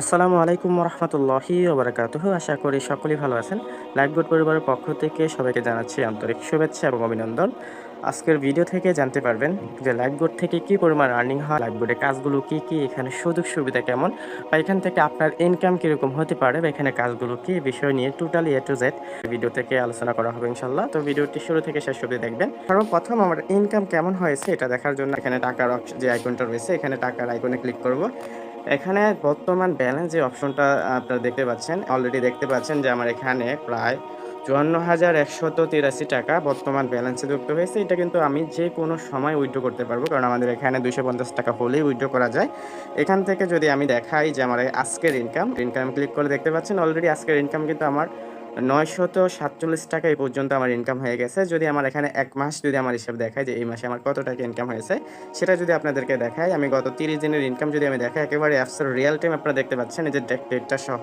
আসসালামু আলাইকুম রহমতুল্লাহি ওবরাকাতুহু। আশা করি সকলেই ভালো আছেন। লাইফ গুড পরিবারের পক্ষ থেকে সবাইকে জানাচ্ছি আন্তরিক শুভেচ্ছা এবং অভিনন্দন। আজকের ভিডিও থেকে জানতে পারবেন যে লাইফ গুড থেকে কি পরিমাণ আর্নিং হয়, লাইফ গুডের কাজগুলো কি কি, এখানে সুযোগ সুবিধা কেমন বা এখান থেকে আপনার ইনকাম কীরকম হতে পারে বা এখানে কাজগুলো কি বিষয় নিয়ে totally A to Z video থেকে আলোচনা করা হবে ইনশাল্লাহ তো ভিডিওটি শুরু থেকে শেষ অবধি দেখবেন। সর্বপ্রথম আমার ইনকাম কেমন হয়েছে এটা দেখার জন্য এখানে টাকার যে আইকনটা রয়েছে, এখানে টাকার আইকনে ক্লিক করব। এখানে বর্তমান ব্যালেন্স যে অপশনটা আপনারা দেখতে পাচ্ছেন অলরেডি দেখতে পাচ্ছেন যে আমার এখানে প্রায় চুয়ান্ন হাজার একশত তিরাশি টাকা বর্তমান ব্যালেন্সে যুক্ত হয়েছে। এটা কিন্তু আমি যে কোনো সময় উইড্রো করতে পারব, কারণ আমাদের এখানে দুশো পঞ্চাশ টাকা হলেই উইড্রো করা যায়। এখান থেকে যদি আমি দেখাই যে আমার আজকের ইনকাম ইনকাম ক্লিক করে দেখতে পাচ্ছেন অলরেডি আজকের ইনকাম কিন্তু আমার নয়শত সাতচল্লিশ টাকা এই পর্যন্ত আমার ইনকাম হয়ে গেছে। যদি আমার এখানে এক মাস যদি আমার হিসাব দেখায় যে এই মাসে আমার কত টাকা ইনকাম হয়েছে, সেটা যদি আপনাদেরকে দেখাই আমি গত তিরিশ দিনের ইনকাম যদি আমি দেখাই, একেবারে অ্যাপসের রিয়েল টাইম আপনারা দেখতে পাচ্ছেন, এই যে ডেটটা সহ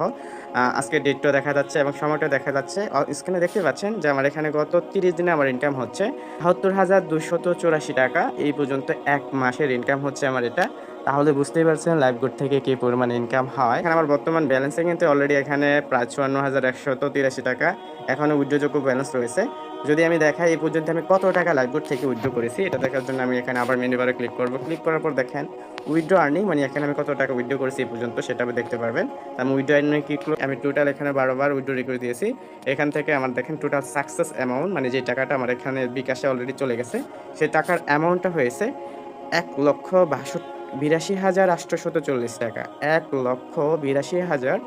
আজকে ডেটটা দেখা যাচ্ছে এবং সময়টা দেখা যাচ্ছে। স্ক্রিনে দেখতে পাচ্ছেন যে আমার এখানে গত তিরিশ দিনে আমার ইনকাম হচ্ছে বাহাত্তর হাজার দুশত চুরাশি টাকা। এই পর্যন্ত এক মাসের ইনকাম হচ্ছে আমার এটা। তাহলে বুঝতেই পারছেন লাইভ গুড থেকে কি পরিমাণ ইনকাম হয়। এখানে আমার বর্তমান ব্যালেন্সে কিন্তু অলরেডি এখানে প্রায় চুয়ান্ন হাজার একশত তিরাশি টাকা এখনও উইড্রোযোগ্য ব্যালেন্স রয়েছে। যদি আমি দেখাই এই পর্যন্ত আমি কত টাকা লাইভ গুড থেকে উইড্রো করেছি, এটা দেখার জন্য আমি এখানে আবার মেনু বারে ক্লিক করব। ক্লিক করার পর দেখেন উইড্রো আর্নিং মানে এখানে আমি কত টাকা উইড্রো করেছি এই পর্যন্ত সেটা আপনি দেখতে পারবেন। আমি উইড্রো আর্নিং ক্লিক আমি টোটাল এখানে বারোবার উইড্রো করে দিয়েছি। এখান থেকে আমার দেখেন টোটাল সাকসেস অ্যামাউন্ট মানে যে টাকাটা আমার এখানে বিকাশে অলরেডি চলে গেছে, সেই টাকার অ্যামাউন্টটা হয়েছে এক লক্ষ বাষট্টি বিরাশি হাজার আটশোশত চল্লিশ টাকা। এক লক্ষ বিরাশি হাজার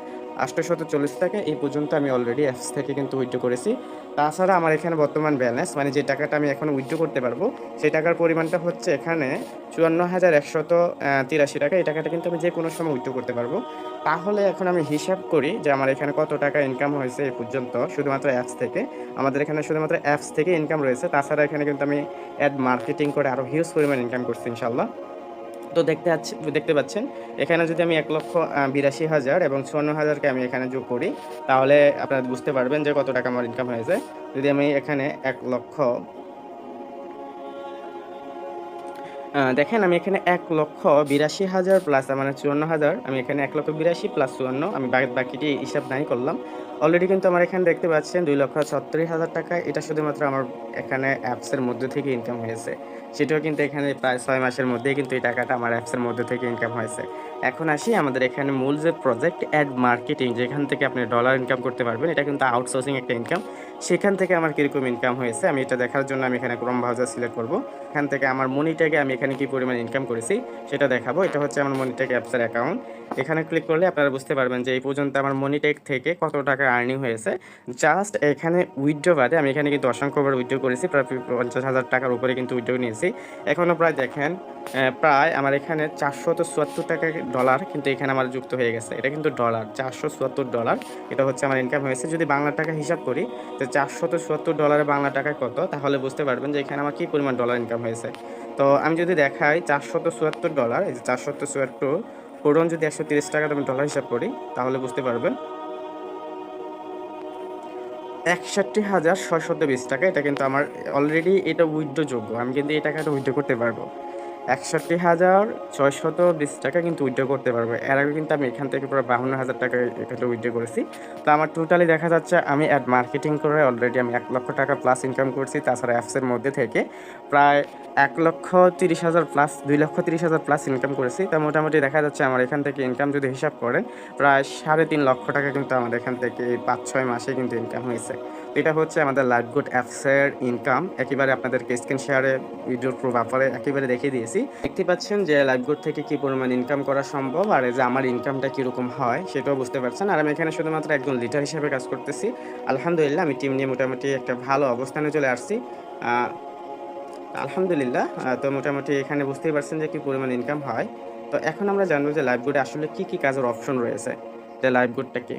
আটশোশত চল্লিশ টাকা। এই পর্যন্ত আমি অলরেডি অ্যাপস থেকে কিন্তু উইথড্র করেছি। তাছাড়া আমার এখানে বর্তমান ব্যালেন্স মানে যে টাকাটা আমি এখন উইথড্র করতে পারব, সেই টাকার পরিমাণটা হচ্ছে এখানে চুয়ান্ন হাজার একশত তিরাশি টাকা। এই টাকাটা কিন্তু আমি যে কোনো সময় উইথড্র করতে পারব। তাহলে এখন আমি হিসাব করি যে আমার এখানে কত টাকা ইনকাম হয়েছে এই পর্যন্ত, শুধুমাত্র অ্যাপস থেকে। আমাদের এখানে শুধুমাত্র অ্যাপস থেকে ইনকাম রয়েছে। তাছাড়া এখানে কিন্তু আমি অ্যাড মার্কেটিং করে আরও হিউজ পরিমাণ ইনকাম করছি ইনশাল্লাহ তো দেখতে দেখতে পাচ্ছেন। এখানে যদি আমি এক লক্ষ বিরাশি হাজার এবং চুয়ান্ন হাজারকে আমি এখানে যোগ করি, তাহলে আপনারা বুঝতে পারবেন যে কত টাকা আমার ইনকাম হয়েছে। যদি আমি এখানে এক লক্ষ দেখেন আমি এখানে এক লক্ষ বিরাশি হাজার প্লাস মানে চুয়ান্ন হাজার। আমি এখানে এক লক্ষ বিরাশি প্লাস চুয়ান্ন। আমি বাকিটি হিসাব নাই করলাম। অলরেডি কিন্তু আমার এখানে দেখতে পাচ্ছেন দুই লক্ষ ছত্রিশ হাজার টাকা। এটা শুধুমাত্র আমার এখানে অ্যাপসের মধ্যে থেকে ইনকাম হয়েছে। সেটাও কিন্তু এখানে প্রায় ছয় মাসের মধ্যে কিন্তু এই টাকাটা আমার অ্যাপসের মধ্যে থেকে ইনকাম হয়েছে। এখন আসি আমাদের এখানে মূল যে প্রজেক্ট অ্যাড মার্কেটিং যেখান থেকে আপনি ডলার ইনকাম করতে পারবেন, এটা কিন্তু আউটসোর্সিং একটা ইনকাম সেখান থেকে আমার কীরকম ইনকাম হয়েছে, আমি এটা দেখার জন্য আমি এখানে ক্রম ভাউজার সিলেক্ট করব। এখান থেকে আমার মনিটাকে আমি এখানে কী পরিমাণ ইনকাম করেছি, সেটা দেখাবো। এটা হচ্ছে আমার মনিটাকে অ্যাপসের অ্যাকাউন্ট এখানে ক্লিক করলে আপনারা বুঝতে পারবেন যে এই পর্যন্ত আমার মনিটেক থেকে কত টাকা আর্নিং হয়েছে। জাস্ট এখানে উইথড্র বাদে আমি এখানে কিন্তু অসংখ্যবার উইথড্র করেছি, প্রায় পঞ্চাশ হাজার টাকার উপরে কিন্তু উইথড্র নিয়েছি। এখনও প্রায় দেখেন প্রায় আমার এখানে চারশত চুয়াত্তর টাকা ডলার কিন্তু এখানে আমার যুক্ত হয়ে গেছে। এটা কিন্তু ডলার চারশো চুয়াত্তর ডলার এটা হচ্ছে আমার ইনকাম হয়েছে। যদি বাংলা টাকা হিসাব করি তো চারশত চুয়াত্তর ডলারে বাংলা টাকায় কত, তাহলে বুঝতে পারবেন যে এখানে আমার কী পরিমাণ ডলার ইনকাম হয়েছে। তো আমি যদি দেখাই চারশত চুয়াত্তর ডলার এই যে চারশত চুয়াত্তর পূরণ যদি একশো তিরিশ টাকা আমি ডলার হিসাব করি, তাহলে বুঝতে পারবেন একষট্টি হাজার ছয়শত বিশ টাকা। এটা কিন্তু আমার অলরেডি এটা উইথড্র যোগ্য। আমি কিন্তু এই টাকাটা উইথড্র করতে পারব। একষট্টি হাজার ছয়শত বিশ টাকা কিন্তু উইথড্র করতে পারব। এর আগে কিন্তু আমি এখান থেকে পুরো বাহান্ন হাজার টাকা এখানে উইথড্র করেছি। তো আমার টোটালি দেখা যাচ্ছে আমি অ্যাড মার্কেটিং করে অলরেডি আমি এক লক্ষ টাকা প্লাস ইনকাম করছি, তাছাড়া অ্যাপসের মধ্যে থেকে প্রায় এক লক্ষ তিরিশ হাজার প্লাস দুই লক্ষ তিরিশ হাজার প্লাস ইনকাম করেছি। তা মোটামুটি দেখা যাচ্ছে আমার এখান থেকে ইনকাম যদি হিসাব করেন, প্রায় সাড়ে তিন লক্ষ টাকা কিন্তু আমার এখান থেকে পাঁচ ছয় মাসে কিন্তু ইনকাম হয়েছে। এটা হচ্ছে আমাদের লাইভ গুড অ্যাপসের ইনকাম একেবারে আপনাদেরকে স্ক্রিন শেয়ারে ভিডিওর প্রুফ আপারে একেবারে দেখিয়ে দিয়েছি। দেখতে পাচ্ছেন যে লাইভ গুড থেকে কি পরিমাণ ইনকাম করা সম্ভব আর যে আমার ইনকামটা কীরকম হয় সেটাও বুঝতে পারছেন। আর আমি এখানে শুধুমাত্র একজন লিডার হিসেবে কাজ করতেছি। আলহামদুলিল্লাহ, আমি টিম নিয়ে মোটামুটি একটা ভালো অবস্থানে চলে আসছি। আলহামদুলিল্লাহ তো মোটামুটি এখানে বুঝতেই পারছেন যে কি পরিমাণ ইনকাম হয়। তো এখন আমরা জানব যে লাইভ গুডে আসলে কি কি কাজের অপশন রয়েছে, যে লাইভ গুডটা কি।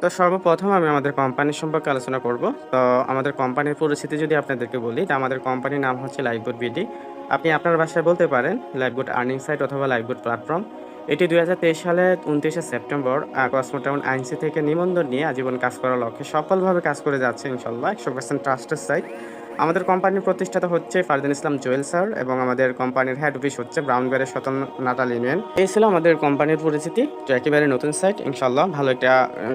তো সর্বপ্রথম আমি আমাদের কোম্পানির সম্পর্কে আলোচনা করব। তো আমাদের কোম্পানির পরিস্থিতি যদি আপনাদেরকে বলি, তো আমাদের কোম্পানির নাম হচ্ছে লাইফবোট বিডি আপনি আপনার ভাষায় বলতে পারেন লাইফবোট আর্নিং সাইট অথবা লাইফবোট প্ল্যাটফর্ম এটি দুই সালে উনত্রিশে সেপ্টেম্বর কসমোটাউন আইনসি থেকে নিবন্ধন নিয়ে আজীবন কাজ করার লক্ষ্যে সফলভাবে কাজ করে যাচ্ছে ইনশাল্লাহ, একশো পার্সেন্ট ট্রাস্টের সাইট আমাদের কোম্পানির প্রতিষ্ঠাতা হচ্ছে ফারদিন ইসলাম জুয়েল স্যার এবং আমাদের কোম্পানির হেড অফিস হচ্ছে ব্রাউনবারের শতন নাটাল ইউনিয়ন। এই ছিল আমাদের কোম্পানির পরিচিতি। তো একেবারে নতুন সাইট ইনশাল্লাহ ভালো একটা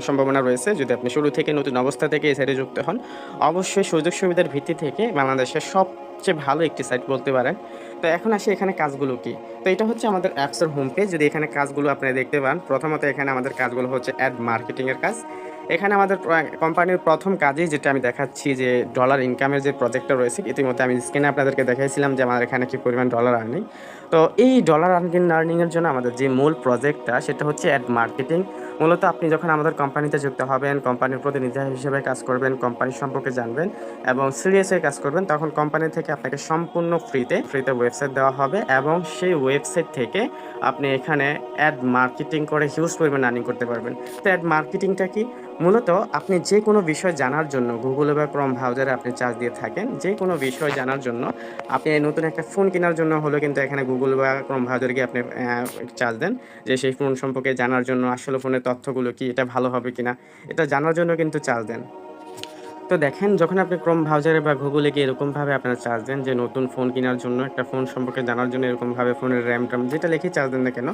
সম্ভাবনা রয়েছে। যদি আপনি শুরু থেকে নতুন অবস্থা থেকে এই সাইটে যুক্ত হন, অবশ্যই সুযোগ সুবিধার ভিত্তি থেকে বাংলাদেশের সবচেয়ে ভালো একটি সাইট বলতে পারেন। তো এখন আসি এখানে কাজগুলো কি? তো এটা হচ্ছে আমাদের অ্যাপসের হোম পেজ যদি এখানে কাজগুলো আপনি দেখতে পান, প্রথমত এখানে আমাদের কাজগুলো হচ্ছে অ্যাড মার্কেটিংয়ের কাজ। এখানে আমাদের কোম্পানির প্রথম কাজেই যেটা আমি দেখাচ্ছি যে ডলার ইনকামের যে প্রজেক্টটা রয়েছে, ইতিমধ্যে আমি স্ক্রিনে আপনাদেরকে দেখাইছিলাম যে আমার এখানে কি পরিমাণ ডলার আর্নিং তো এই ডলার আর্নিং আর্নিংয়ের জন্য আমাদের যে মূল প্রজেক্টটা সেটা হচ্ছে অ্যাড মার্কেটিং মূলত আপনি যখন আমাদের কোম্পানিতে যুক্ত হবেন কোম্পানির প্রতিনিধি হিসেবে কাজ করবেন কোম্পানি সম্পর্কে জানবেন এবং সিরিয়াসে কাজ করবেন, তখন কোম্পানি থেকে আপনাকে সম্পূর্ণ ফ্রিতে ফ্রিতে ওয়েবসাইট দেওয়া হবে এবং সেই ওয়েবসাইট থেকে আপনি এখানে অ্যাড মার্কেটিং করে হিউজ পরিমাণ আর্নিং করতে পারবেন। তো অ্যাড মার্কেটিংটা কি? মূলত আপনি যে কোনো বিষয় জানার জন্য গুগলে বা ক্রম ব্রাউজারে আপনি চার্জ দিয়ে থাকেন, যে কোনো বিষয় জানার জন্য আপনি নতুন একটা ফোন কেনার জন্য হলেও কিন্তু এখানে গুগল বা ক্রম ব্রাউজারে গিয়ে আপনি চার্জ দেন যে সেই ফোন সম্পর্কে জানার জন্য আসলে ফোনের তথ্যগুলো কি, এটা ভালো হবে কিনা, এটা জানার জন্য কিন্তু চার্জ দেন। তো দেখেন, যখন আপনি ক্রোম ব্রাউজারে বা গুগলে গিয়ে এরকমভাবে আপনারা চার্জ দেন যে নতুন ফোন কেনার জন্য, একটা ফোন সম্পর্কে জানার জন্য এরকমভাবে ফোনের র্যাম ট্যাম, যেটা লিখে চার্জ দেন না কেন,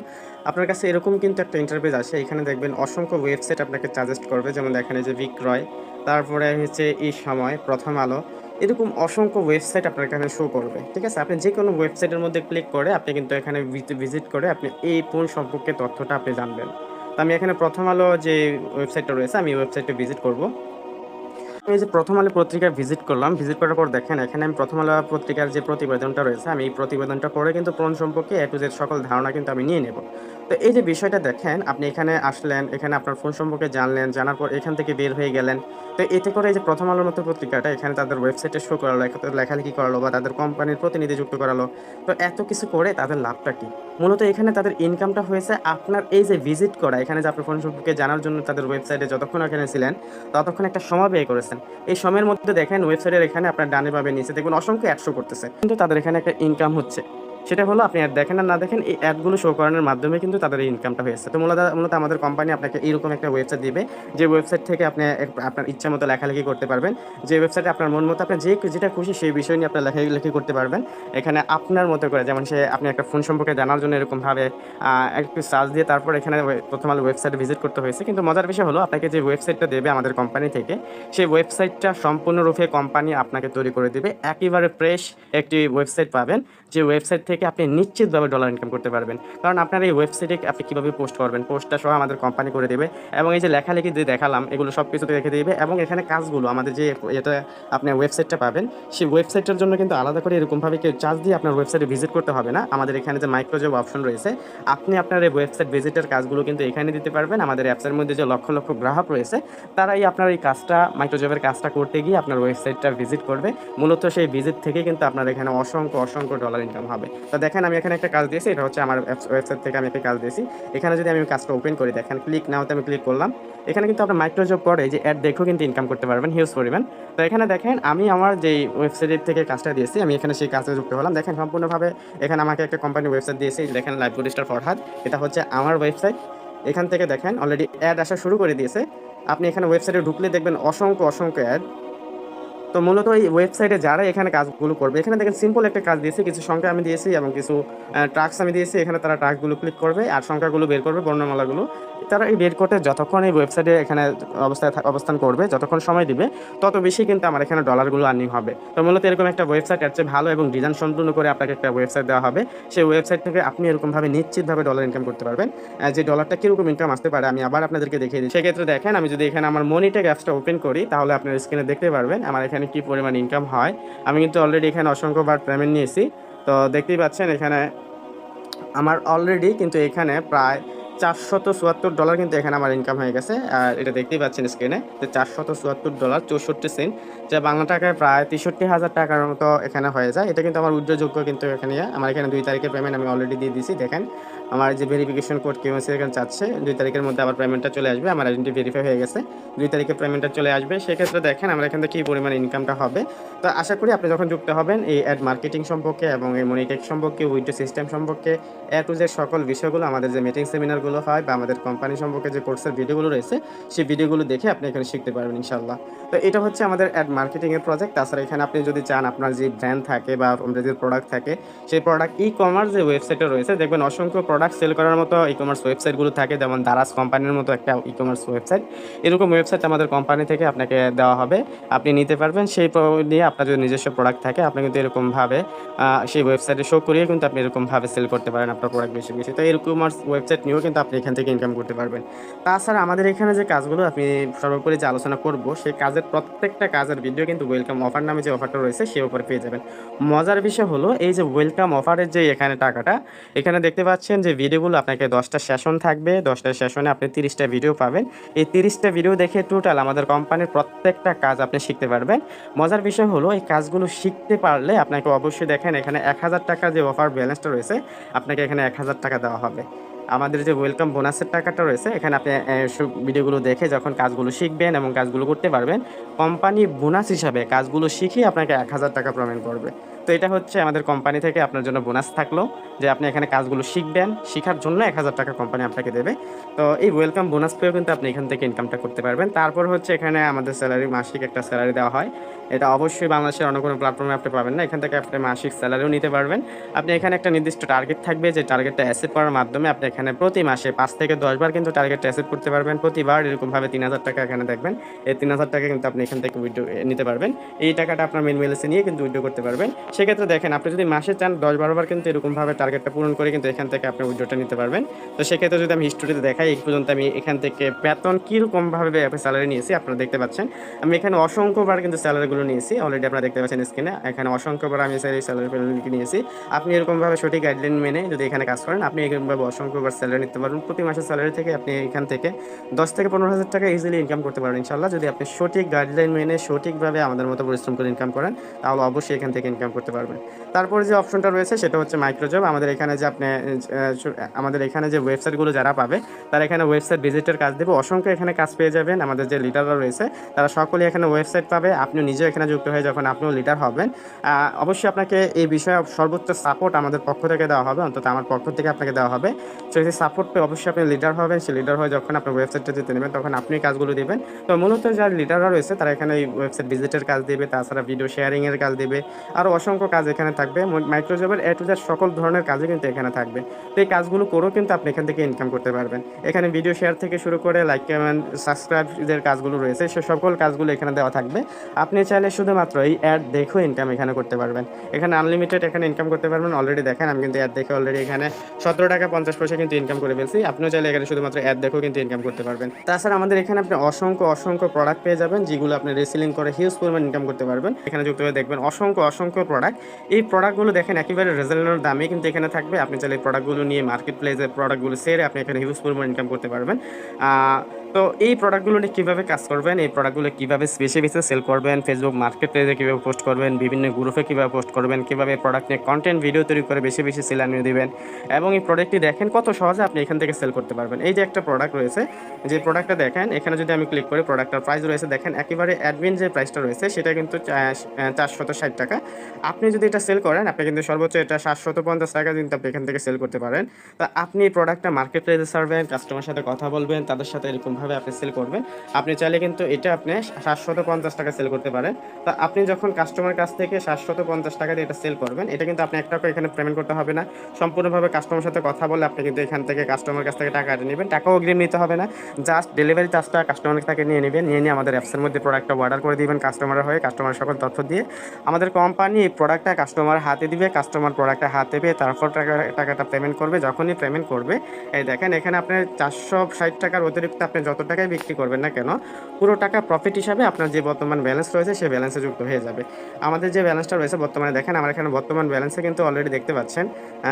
আপনার কাছে এরকম কিন্তু একটা ইন্টারফেস আসে, এখানে দেখবেন অসংখ্য ওয়েবসাইট আপনাকে সাজেস্ট করবে, যেমন দেখেন এই যে বিক্রয় তারপরে হচ্ছে এই সময় প্রথম আলো এরকম অসংখ্য ওয়েবসাইট আপনার এখানে শো করবে, ঠিক আছে? আপনি যে কোনো ওয়েবসাইটের মধ্যে ক্লিক করে আপনি কিন্তু এখানে ভিজিট করে আপনি এই ফোন সম্পর্কে তথ্যটা আপনি জানবেন। তো আমি এখানে প্রথম আলো যে ওয়েবসাইটটা রয়েছে, আমি ওয়েবসাইটে ভিজিট করব। আমি যে প্রথম আলো পত্রিকা ভিজিট করলাম ভিজিট করার পর দেখেন, এখানে আমি প্রথম আলো পত্রিকার যে প্রতিবেদনটা রয়েছে, আমি এই প্রতিবেদনটা পড়ে কিন্তু প্রণ সম্পর্কে এ টু জেড সকল ধারণা কিন্তু আমি নিয়ে নেব। তো এই যে বিষয়টা দেখেন, আপনি এখানে আসলেন, এখানে আপনার ফোন সম্পর্কে জানলেন, জানার পর এখান থেকে বের হয়ে গেলেন। তো এতে করে এই যে প্রথম আলোর মতো পত্রিকাটা এখানে তাদের ওয়েবসাইটে শো করালো লেখালেখি করালো বা তাদের কোম্পানির প্রতিনিধি যুক্ত করালো। তো এত কিছু করে তাদের লাভটা কী? মূলত এখানে তাদের ইনকামটা হয়েছে আপনার এই যে ভিজিট করা, এখানে যে আপনার ফোন সম্পর্কে জানার জন্য তাদের ওয়েবসাইটে যতক্ষণ এখানে ছিলেন, ততক্ষণ একটা সময় ব্যয় করেছেন। এই সময়ের মধ্যে দেখেন ওয়েবসাইটের এখানে আপনার ডানে পাবে নিচে দেখবেন অসংখ্য অ্যাড শো করতেছে। কিন্তু তাদের এখানে একটা ইনকাম হচ্ছে। সেটা হলো আপনি অ্যাড দেখেন আর না দেখেন, এই অ্যাডগুলো শো করানোর মাধ্যমে কিন্তু তাদের এই ইনকামটা হয়েছে। তো মূলত মূলত আমাদের কোম্পানি আপনাকে এইরকম একটা ওয়েবসাইট দিবে, যে ওয়েবসাইট থেকে আপনি আপনার ইচ্ছা মতো লেখালেখি করতে পারবেন। যে ওয়েবসাইটে আপনার মন মতো আপনি যে যেটা খুশি সেই বিষয় নিয়ে আপনার লেখালেখি করতে পারবেন। এখানে আপনার মতো করে, যেমন সে আপনি একটা ফোন সম্পর্কে জানার জন্য এরকমভাবে একটু সার্চ দিয়ে তারপর এখানে প্রথম আলো ওয়েবসাইটে ভিজিট করতে হয়েছে। কিন্তু মজার বিষয় হলো, আপনাকে যে ওয়েবসাইটটা দেবে আমাদের কোম্পানি থেকে, সেই ওয়েবসাইটটা সম্পূর্ণরূপে কোম্পানি আপনাকে তৈরি করে দেবে। একেবারে ফ্রেশ একটি ওয়েবসাইট পাবেন, যে ওয়েবসাইট থেকে আপনি নিশ্চিতভাবে ডলার ইনকাম করতে পারবেন। কারণ আপনার এই ওয়েবসাইটে আপনি কীভাবে পোস্ট করবেন পোস্টটা সহ আমাদের কোম্পানি করে দেবে এবং এই যে লেখালেখি যে দেখালাম, এগুলো সব কিছুতে রেখে দেবে এবং এখানে কাজগুলো, আমাদের যে এটা আপনি ওয়েবসাইটটা পাবেন, সেই ওয়েবসাইটের জন্য কিন্তু আলাদা করে এরকমভাবে কেউ চার্জ দিয়ে আপনার ওয়েবসাইটে ভিজিট করতে হবে না। আমাদের এখানে যে মাইক্রোজব অপশন রয়েছে, আপনি আপনার এই ওয়েবসাইট ভিজিটের কাজগুলো কিন্তু এখানে দিতে পারবেন। আমাদের অ্যাপসের মধ্যে যে লক্ষ লক্ষ গ্রাহক রয়েছে, তারাই আপনার এই কাজটা মাইক্রোজবের কাজটা করতে গিয়ে আপনার ওয়েবসাইটটা ভিজিট করবে। মূলত সেই ভিজিট থেকে কিন্তু আপনার এখানে অসংখ্য অসংখ্য ডলার ইনকাম হবে। তো দেখেন আমি এখানে একটা কাজ দিয়েছি, এটা হচ্ছে আমার ওয়েবসাইট থেকে আমি একটা কাজ দিয়েছি। এখানে যদি আমি কাজটা ওপেন করি, দেখেন ক্লিক নাওতে আমি ক্লিক করলাম। এখানে কিন্তু আপনার মাইক্রোজব করে যে অ্যাড দেখেও কিন্তু ইনকাম করতে পারবেন হিউজ পরিমাণ। তো এখানে দেখেন আমি আমার যেই ওয়েবসাইট থেকে কাজটা দিয়েছি, আমি এখানে সেই কাজে যুক্ত হলাম। দেখেন সম্পূর্ণভাবে এখানে আমাকে একটা কোম্পানির ওয়েবসাইট দিয়েছে, দেখেন লাইভ স্টার ফরহাদ এটা হচ্ছে আমার ওয়েবসাইট এখান থেকে দেখেন অলরেডি অ্যাড আসা শুরু করে দিয়েছে। আপনি এখানে ওয়েবসাইটে ঢুকলে দেখবেন অসংখ্য অসংখ্য অ্যাড তো মূলত এই ওয়েবসাইটে যারা এখানে কাজগুলো করবে, এখানে দেখেন সিম্পল একটা কাজ দিয়েছি, কিছু সংখ্যা আমি দিয়েছি এবং কিছু ট্রাক্স আমি দিয়েছি, এখানে তারা ট্রাকগুলো ক্লিক করবে, আর সংখ্যাগুলো বের করবে, বর্ণমালাগুলো তারা এই বের করতে যতক্ষণ এই ওয়েবসাইটে এখানে অবস্থায় অবস্থান করবে, যতক্ষণ সময় দিবে, তত বেশি কিন্তু আমার এখানে ডলারগুলো আর্নিং হবে। তো মূলত এরকম একটা ওয়েবসাইট আছে ভালো এবং ডিজাইন সম্পূর্ণ করে আপনাকে একটা ওয়েবসাইট দেওয়া হবে। সেই ওয়েবসাইট থেকে আপনি এরকমভাবে নিশ্চিতভাবে ডলার ইনকাম করতে পারবেন। যে ডলারটা কীরকম ইনকাম আসতে পারে, আমি আবার আপনাদেরকে দেখিয়ে দিই সেক্ষেত্রে দেখেন, আমি যদি এখানে আমার মনিটেক অ্যাপসটা ওপেন করি, তাহলে আপনার স্ক্রিনে দেখতে পারবেন আমার এখানে কী পরিমাণ ইনকাম হয়। আমি কিন্তু অলরেডি এখানে অসংখ্যবার পেমেন্ট নিয়েছি। তো দেখতেই পাচ্ছেন এখানে আমার অলরেডি কিন্তু এখানে প্রায় চারশত চুয়াত্তর ডলার কিন্তু এখানে আমার ইনকাম হয়ে গেছে। আর এটা দেখতেই পাচ্ছেন স্ক্রিনে যে চারশত চুয়াত্তর ডলার চৌষট্টি সেন্ট যা বাংলা টাকায় প্রায় তেষট্টি হাজার টাকার মতো এখানে হয়ে যায়। এটা কিন্তু আমার উদ্যোগযোগ্য কিন্তু এখানে। আমার এখানে দুই তারিখের পেমেন্ট আমি অলরেডি দিয়ে দিয়েছি, দেখেন। আমার যে ভেরিফিকেশন কোড কেওয়াইসি এখানে চাচ্ছে দুই তারিখের মধ্যে আবার পেমেন্টটা চলে আসবে, আমার আইডেন্টি ভেরিফাই হয়ে গেছে। দুই তারিখে পেমেন্টটা চলে আসবে, সেক্ষেত্রে দেখেন আমরা এখান থেকে কী পরিমাণ ইনকামটা হবে। তো আশা করি আপনি যখন যুক্ত হবেন, এই অ্যাড মার্কেটিং সম্পর্কে এবং এই মনিটেক সম্পর্কে উইডো সিস্টেম সম্পর্কে এ টু যে সকল বিষয়গুলো, আমাদের যে মিটিং সেমিনারগুলো হয় বা আমাদের কোম্পানি সম্পর্কে যে কোর্সের ভিডিওগুলো রয়েছে, সেই ভিডিওগুলো দেখে আপনি এখানে শিখতে পারবেন ইনশাল্লাহ তো এটা হচ্ছে আমাদের অ্যাড মার্কেটিংয়ের প্রজেক্ট তাছাড়া এখানে আপনি যদি চান আপনার যে ব্র্যান্ড থাকে বা আমাদের যে প্রোডাক্ট থাকে, সেই প্রোডাক্ট ই কমার্স যে ওয়েবসাইটে রয়েছে, দেখবেন অসংখ্য প্রোডাক্ট সেল করার মতো ই কমার্স ওয়েবসাইটগুলো থাকে, যেমন দারাজ কোম্পানির মতো একটা ই কমার্স ওয়েবসাইট এরকম ওয়েবসাইট আমাদের কোম্পানি থেকে আপনাকে দেওয়া হবে। আপনি নিতে পারবেন, সেই নিয়ে আপনার যদি নিজস্ব প্রোডাক্ট থাকে, আপনি কিন্তু এরকমভাবে সেই ওয়েবসাইটে শো করিয়ে কিন্তু আপনি এরকমভাবে সেল করতে পারেন আপনার প্রোডাক্ট বেশি বেশি। তো এরকম ওয়েবসাইট নিয়েও কিন্তু আপনি এখান থেকে ইনকাম করতে পারবেন। তাছাড়া আমাদের এখানে যে কাজগুলো আপনি সর্বোপরি যে আলোচনা করব, সেই কাজের প্রত্যেকটা কাজের ভিডিও কিন্তু ওয়েলকাম অফার নামে যে অফারটা রয়েছে, সেই অফার পেয়ে যাবেন। মজার বিষয় হলো, এই যে ওয়েলকাম অফারের যে এখানে টাকাটা, এখানে দেখতে পাচ্ছেন যে ভিডিওগুলো আপনাকে দশটা সেশন থাকবে, দশটা সেশনে আপনি তিরিশটা ভিডিও পাবেন। এই তিরিশটা ভিডিও দেখে টোটাল আমাদের কোম্পানির প্রত্যেকটা কাজ আপনি শিখতে পারবেন। মজার বিষয় হলো, এই কাজগুলো শিখতে পারলে আপনাকে অবশ্যই দেখেন, এখানে এক হাজার টাকা যে অফার ব্যালেন্সটা রয়েছে, আপনাকে এখানে এক হাজার টাকা দেওয়া হবে। আমাদের যে ওয়েলকাম বোনাসের টাকাটা রয়েছে, এখানে আপনি সব ভিডিওগুলো দেখে যখন কাজগুলো শিখবেন এবং কাজগুলো করতে পারবেন কোম্পানি বোনাস হিসাবে কাজগুলো শিখে আপনাকে এক হাজার টাকা প্রমেন্ট করবে। তো এটা হচ্ছে আমাদের কোম্পানি থেকে আপনার জন্য বোনাস থাকল যে আপনি এখানে কাজগুলো শিখবেন, শেখার জন্য এক হাজার টাকা কোম্পানি আপনাকে দেবে। তো এই ওয়েলকাম বোনাস পেয়েও কিন্তু আপনি এখান থেকে ইনকামটা করতে পারবেন। তারপর হচ্ছে এখানে আমাদের স্যালারি মাসিক একটা স্যালারি দেওয়া হয়। এটা অবশ্যই বাংলাদেশের অন্য কোনো প্ল্যাটফর্মে আপনি পাবেন না। এখান থেকে আপনি মাসিক স্যালারিও নিতে পারবেন। আপনি এখানে একটা নির্দিষ্ট টার্গেট থাকবে যে টার্গেটটা অ্যাসেপ্ট করার মাধ্যমে আপনি এখানে প্রতি মাসে পাঁচ থেকে দশবার কিন্তু টার্গেটটা অ্যাসেপ্ট করতে পারবেন। প্রতিবার এরকমভাবে তিন হাজার টাকা এখানে দেখবেন। এই তিন হাজার টাকা কিন্তু আপনি এখান থেকে উইড্রো নিতে পারবেন। এই টাকাটা আপনার মেন মেলেসে নিয়ে কিন্তু উইড্রো করতে পারবেন। সেক্ষেত্রে দেখেন, আপনি যদি মাসে চান, দশ বারোবার কিন্তু এরকমভাবে টার্গেটটা পূরণ করে কিন্তু এখান থেকে আপনি উইড্রোটা নিতে পারবেন। তো সেক্ষেত্রে যদি আমি হিস্টোরিতে দেখাই, এই পর্যন্ত আমি এখান থেকে বেতন কীরকমভাবে আপনি স্যালারি নিয়েছি, আপনারা দেখতে পাচ্ছেন। আমি এখানে অসংখ্যবার কিন্তু স্যালারিগুলো নিয়েছি। অলরেডি আপনারা দেখতে পাচ্ছেন স্ক্রিনে এখানে অসংখ্যবার আমি স্যালারি স্যালারি পেমেন্ট নিয়েছি। আপনি এরকমভাবে সঠিক গাইডলাইন মেনে যদি এখানে কাজ করেন, আপনি এরকমভাবে অসংখ্যবার স্যালারি নিতে পারবেন। প্রতি মাসের স্যালারি থেকে আপনি এখান থেকে দশ থেকে পনেরো হাজার টাকা ইজিলি ইনকাম করতে পারবেন ইনশাল্লাহ যদি আপনি সঠিক গাইডলাইন মেনে সঠিকভাবে আমাদের মতো পরিশ্রম করে ইনকাম করেন, তাহলে অবশ্যই এখান থেকে ইনকাম করতে পারবেন। তারপরে যে অপশনটা রয়েছে সেটা হচ্ছে মাইক্রোজব আমাদের এখানে যে আপনি আমাদের এখানে যে ওয়েবসাইটগুলো যারা পাবে, তারা এখানে ওয়েবসাইট ভিজিটের কাজ দেবে। অসংখ্য এখানে কাজ পেয়ে যাবেন। আমাদের যে লিডাররা রয়েছে, তারা সকলে এখানে ওয়েবসাইট পাবে। আপনিও নিজেও এখানে যুক্ত হয়ে যখন আপনিও লিডার হবেন। অবশ্যই আপনাকে এই বিষয়ে সর্বোচ্চ সাপোর্ট আমাদের পক্ষ থেকে দেওয়া হবে। অন্তত আমার পক্ষ থেকে আপনাকে দেওয়া হবে। সেই সাপোর্ট পেয়ে অবশ্যই আপনি লিডার হবেন। সেই লিডার হয়ে যখন আপনার ওয়েবসাইটটা যেতে নেবেন, তখন আপনি কাজগুলো দেবেন। তো মূলত যারা লিডাররা রয়েছে, তারা এখানে ওয়েবসাইট ভিজিটের কাজ দেবে। তাছাড়া ভিডিও শেয়ারিংয়ের কাজ দেবে। আরও অসংখ্য কাজ এখানে থাকবে। মাইক্রোজবের এ টু জেড সকল ধরনের কাজই কিন্তু এখানে থাকবে। তো এই কাজগুলো করেও কিন্তু আপনি এখান থেকে ইনকাম করতে পারবেন। এখানে ভিডিও শেয়ার থেকে শুরু করে লাইক কমেন্ট সাবস্ক্রাইবের কাজগুলো রয়েছে, সে সকল কাজগুলো এখানে দেওয়া থাকবে। আপনি চাইলে শুধুমাত্র এই অ্যাড দেখেও ইনকাম এখানে করতে পারবেন। এখানে আনলিমিটেড এখানে ইনকাম করতে পারবেন। অলরেডি দেখেন, আমি কিন্তু অ্যাড দেখে অলরেডি এখানে সতেরো টাকা পঞ্চাশ পয়সা কিন্তু ইনকাম করে ফেলছি। আপনিও চাইলে এখানে শুধুমাত্র অ্যাড দেখেও কিন্তু ইনকাম করতে পারবেন। তাছাড়া আমাদের এখানে আপনি অসংখ্য অসংখ্য প্রোডাক্ট পেয়ে যাবেন, যেগুলো আপনি রিসেলিং করে হিউজ পরিমাণ ইনকাম করতে পারবেন। এখানে যুক্ত হয়ে দেখবেন অসংখ্য অসংখ্য প্রোডাক্ট এই প্রোডাক্টগুলো দেখেন, একেবারে রেজাল্টের দামে কিন্তু এখানে থাকবে। আপনি চাইলে প্রোডাক্টগুলো নিয়ে মার্কেট প্লেসে প্রোডাক্টগুলো সেরে আপনি এখানে হিউজ পরিমাণ ইনকাম করতে পারবেন। তো এই প্রোডাক্টগুলো নিয়ে কীভাবে কাজ করবেন? এই প্রোডাক্টগুলো কীভাবে বেশি বেশি সেল করবেন? ফেসবুক মার্কেট প্লেসে কীভাবে পোস্ট করবেন? বিভিন্ন গ্রুপে কীভাবে পোস্ট করবেন? কীভাবে প্রোডাক্ট নিয়ে কন্টেন্ট ভিডিও তৈরি করে বেশি বেশি সেল আনিয়ে দেবেন? এবং এই প্রোডাক্টটি দেখেন কত সহজে আপনি এখান থেকে সেল করতে পারবেন। এই যে একটা প্রোডাক্ট রয়েছে, যে প্রোডাক্টটা দেখেন, এখানে যদি আমি ক্লিক করি প্রোডাক্টটার প্রাইস রয়েছে, দেখেন একেবারে অ্যাডমিন যে প্রাইসটা রয়েছে, সেটা কিন্তু চারশত ষাট টাকা। আপনি যদি এটা সেল করেন, আপনি কিন্তু সর্বোচ্চ এটা সাতশত পঞ্চাশ টাকা কিন্তু আপনি এখান থেকে সেল করতে পারেন। তা আপনি এই প্রোডাক্টটা মার্কেট প্লেসে ছাড়বেন কাস্টমার সাথে কথা বলবেন, তাদের সাথে এরকমভাবে আপনি সেল করবেন, আপনি চাইলে কিন্তু এটা আপনি সাতশত পঞ্চাশ টাকা সেল করতে পারেন। তা আপনি যখন কাস্টমার কাছ থেকে সাতশত পঞ্চাশ টাকা দিয়ে এটা সেল করবেন, এটা কিন্তু আপনি এক টাকা এখানে পেমেন্ট করতে হবে না। সম্পূর্ণভাবে কাস্টমার সাথে কথা বলে আপনি কিন্তু এখান থেকে কাস্টমার কাছ থেকে টাকা নেবেন, টাকাও অগ্রিম নিতে হবে না। জাস্ট ডেলিভারি চার্জটা কাস্টমার থেকে নিয়ে নেবেন, নিয়ে নিয়ে আমাদের অ্যাপসের মধ্যে প্রোডাক্টটা অর্ডার করে দিবেন কাস্টমারের হয়ে কাস্টমার সকল তথ্য দিয়ে। আমাদের কোম্পানি এই প্রোডাক্টটা কাস্টমার হাতে দিবে কাস্টমার প্রোডাক্টটা হাতে পেয়ে তারপর টাকা, টাকাটা পেমেন্ট করবে। যখনই পেমেন্ট করবে, এই দেখেন এখানে আপনার চারশো ষাট টাকার অতিরিক্ত আপনি যত যত টাকায় বিক্রি করবেন না কেন, পুরো টাকা প্রফিট হিসাবে আপনার যে বর্তমান ব্যালেন্স রয়েছে সেই ব্যালেন্সে যুক্ত হয়ে যাবে। আমাদের যে ব্যালেন্সটা রয়েছে বর্তমানে দেখেন, আমার এখানে বর্তমান ব্যালেন্সে কিন্তু অলরেডি দেখতে পাচ্ছেন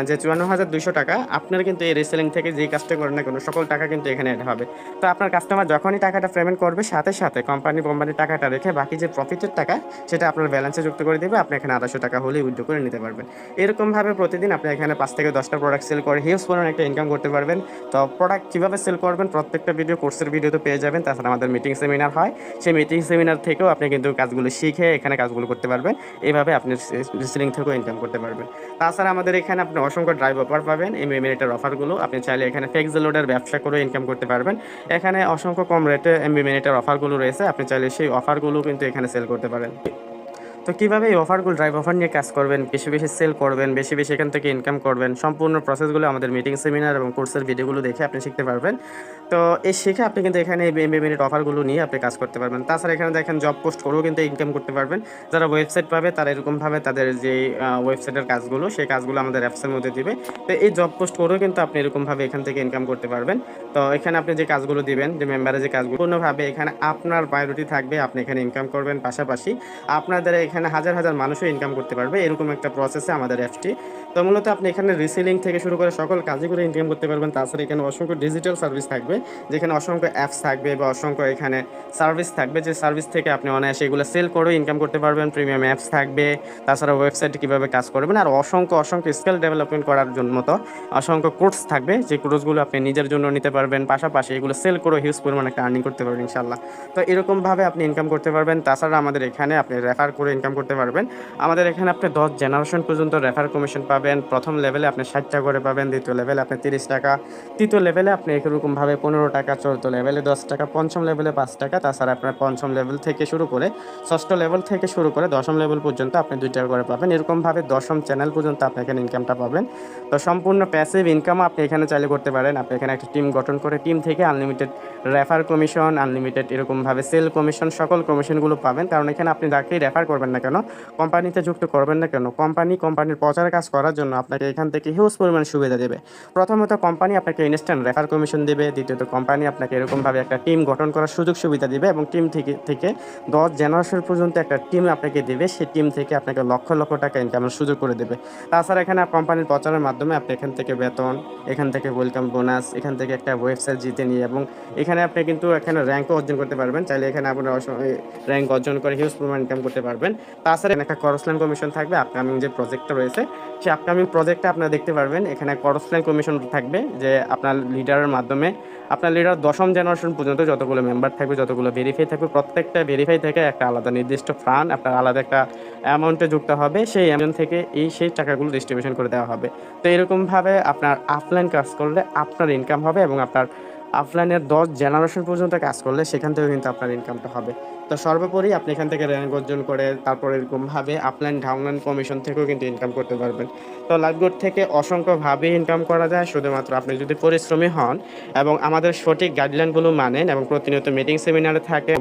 যে চুয়ান্ন হাজার দুশো টাকা আপনার কিন্তু এই রিসেলিং থেকে যেই কাজটা করেন না কেন, সকল টাকা কিন্তু এখানে অ্যাড হবে। তো আপনার কাস্টমার যখনই টাকাটা পেমেন্ট করবে, সাথে সাথে কোম্পানি কোম্পানির টাকাটা রেখে বাকি যে প্রফিটের টাকা, সেটা আপনার ব্যালেন্সে যুক্ত করে দেবে, আপনি এখানে আড়াইশো টাকা হলেই উইথড্র করে নিতে পারবেন। এরকমভাবে প্রতিদিন আপনি এখানে পাঁচ থেকে দশটা প্রোডাক্ট সেল করে হিউজ পরিমাণ একটা ইনকাম করতে পারবেন। তো প্রোডাক্ট কীভাবে সেল করবেন, প্রত্যেকটা ভিডিও কোর্সের ভিডিও তো পেয়ে যাবেন। তাছাড়া আমাদের মিটিং সেমিনার হয়। সেই মিটিং সেমিনার থেকেও আপনি কিন্তু কাজগুলো শিখে এখানে কাজগুলো করতে পারবেন। এইভাবে আপনি রিসেলিং থেকেও ইনকাম করতে পারবেন। তাছাড়া আমাদের এখানে আপনি অসংখ্য ড্রাইভ অফার পাবেন, এই মিনিটের অফারগুলো আপনি চাইলে এখানে ফেক্স লোডের ব্যবসা করে ইনকাম করতে পারবেন। এখানে অসংখ্য কম রেটে এমবি মিনিটের অফারগুলো রয়েছে। আপনি চাইলে সেই অফারগুলো কিন্তু এখানে সেল করতে পারেন। তো কীভাবে এই অফারগুলো ড্রাইভ অফার নিয়ে কাজ করবেন, বেশি বেশি সেল করবেন, বেশি বেশি এখান থেকে ইনকাম করবেন, সম্পূর্ণ প্রসেসগুলো আমাদের মিটিং সেমিনার এবং কোর্সের ভিডিওগুলো দেখে আপনি শিখতে পারবেন। তো এই শিখে আপনি কিন্তু এখানে এমবি মিনিট অফারগুলো নিয়ে আপনি কাজ করতে পারবেন। তাছাড়া এখানে দেখেন জব পোস্ট করেও কিন্তু ইনকাম করতে পারবেন। যারা ওয়েবসাইট পাবে তারা এরকমভাবে তাদের যে ওয়েবসাইটের কাজগুলো, সেই কাজগুলো আমাদের অ্যাপসের মধ্যে দিবে। তো এই জব পোস্ট করেও কিন্তু আপনি এরকমভাবে এখান থেকে ইনকাম করতে পারবেন। তো এখানে আপনি যে কাজগুলো দিবেন, যে মেম্বারের যে কাজগুলো পূর্ণভাবে এখানে আপনার প্রায়োরিটি থাকবে, আপনি এখানে ইনকাম করবেন। পাশাপাশি আপনাদের এখানে হাজার হাজার মানুষও ইনকাম করতে পারবে, এরকম একটা প্রসেসে আমাদের অ্যাপটি তো মূলত আপনি এখানে রিসেলিং থেকে শুরু করে সকল কাজই করে ইনকাম করতে পারবেন। তাছাড়া এখানে অসংখ্য ডিজিটাল সার্ভিস থাকবে, যেখানে অসংখ্য অ্যাপস থাকবে বা অসংখ্য এখানে সার্ভিস থাকবে। যে সার্ভিস থেকে আপনি অনায়াসে এগুলো সেল করেও ইনকাম করতে পারবেন প্রিমিয়াম অ্যাপস থাকবে, তাছাড়া ওয়েবসাইটে কীভাবে কাজ করবেন, আর অসংখ্য অসংখ্য স্কিল ডেভেলপমেন্ট করার জন্য মতো অসংখ্য কোর্স থাকবে, যে কোর্সগুলো আপনি নিজের জন্য নিতে পারবেন। পাশাপাশি এগুলো সেল করে হিউজ পরিমাণ একটা আর্নিং করতে পারবেন ইনশাল্লাহ তো এরকমভাবে আপনি ইনকাম করতে পারবেন। তাছাড়া আমাদের এখানে আপনি রেফার করে ইনকাম করতে পারবেন। আমাদের এখানে আপনি দশ জেনারেশন পর্যন্ত রেফার কমিশন পাবেন। প্রথম লেভেলে আপনি ষাট টাকা করে পাবেন, দ্বিতীয় লেভেলে আপনি তিরিশ টাকা। তৃতীয় লেভেলে আপনি এরকমভাবে পনেরো টাকা চতুর্থ লেভেলে দশ টাকা, পঞ্চম লেভেলে পাঁচ টাকা। তাছাড়া আপনার পঞ্চম লেভেল থেকে শুরু করে ষষ্ঠ লেভেল থেকে শুরু করে দশম লেভেল পর্যন্ত আপনি দুই টাকা করে পাবেন। এরকমভাবে দশম চ্যানেল পর্যন্ত আপনি এখানে ইনকামটা পাবেন। তো সম্পূর্ণ প্যাসিভ ইনকাম আপনি এখানে চালু করতে পারেন। আপনি এখানে একটা টিম গঠন করে টিম থেকে আনলিমিটেড রেফার কমিশন আনলিমিটেড এরকমভাবে সেল কমিশন সকল কমিশনগুলো পাবেন। কারণ এখানে আপনি যাকেই রেফার করবেন না কেন? কোম্পানিতে যুক্ত করবেন না কেন? কোম্পানি কোম্পানির প্রচার কাজ করার জন্য আপনাকে এখান থেকে হিউজ পরিমাণ সুবিধা দেবে। প্রথমত কোম্পানি আপনাকে ইনস্ট্যান্ট রেফার কমিশন দেবে। দ্বিতীয়ত কোম্পানি আপনাকে এরকমভাবে একটা টিম গঠন করার সুযোগ সুবিধা দেবে এবং টিম থেকে থেকে দশ জেনারেশন পর্যন্ত একটা টিম আপনাকে দেবে। সেই টিম থেকে আপনাকে লক্ষ লক্ষ টাকা ইনকামের সুযোগ করে দেবে। তাছাড়া এখানে কোম্পানির প্রচারের মাধ্যমে আপনি এখান থেকে বেতন, এখান থেকে ওয়েলকাম বোনাস এখান থেকে একটা ওয়েবসাইট জিতে নিয়ে এবং এখানে আপনি কিন্তু এখানে র্যাঙ্কও অর্জন করতে পারবেন। চাইলে এখানে আপনার র্যাঙ্ক অর্জন করে হিউজ পরিমাণ ইনকাম করতে পারবেন। তাছাড়া একটা করসল্যান্ড কমিশন থাকবে আপকামিং যে প্রজেক্টটা রয়েছে, সেই আপকামিং প্রজেক্টটা আপনারা দেখতে পারবেন। এখানে করসল্যান্ড কমিশন থাকবে যে আপনার লিডারের মাধ্যমে, আপনার লিডার দশম জেনারেশন পর্যন্ত যতগুলো মেম্বার থাকবে, যতগুলো ভেরিফাই থাকবে, প্রত্যেকটা ভেরিফাই থেকে একটা আলাদা নির্দিষ্ট ফান্ড আপনার আলাদা একটা অ্যামাউন্টে যুক্ত হবে, সেই অ্যামাউন্ট থেকে এই, সেই টাকাগুলো ডিস্ট্রিবিউশন করে দেওয়া হবে। তো এরকমভাবে আপনার আফলাইন কাজ করলে আপনার ইনকাম হবে এবং আপনার আফলাইনের দশ জেনারেশন পর্যন্ত কাজ করলে সেখান থেকেও কিন্তু আপনার ইনকামটা হবে। তো সর্বোপরি আপনি এখান থেকে র্যাঙ্ক অর্জন করে তারপর এরকমভাবে আপলাইন ডাউনলাইন কমিশন থেকেও কিন্তু ইনকাম করতে পারবেন। তো লাইফগুড থেকে অসংখ্যভাবে ইনকাম করা যায়, শুধুমাত্র আপনি যদি পরিশ্রমী হন এবং আমাদের সঠিক গাইডলাইনগুলো মানেন এবং প্রতিনিয়ত মিটিং সেমিনারে থাকে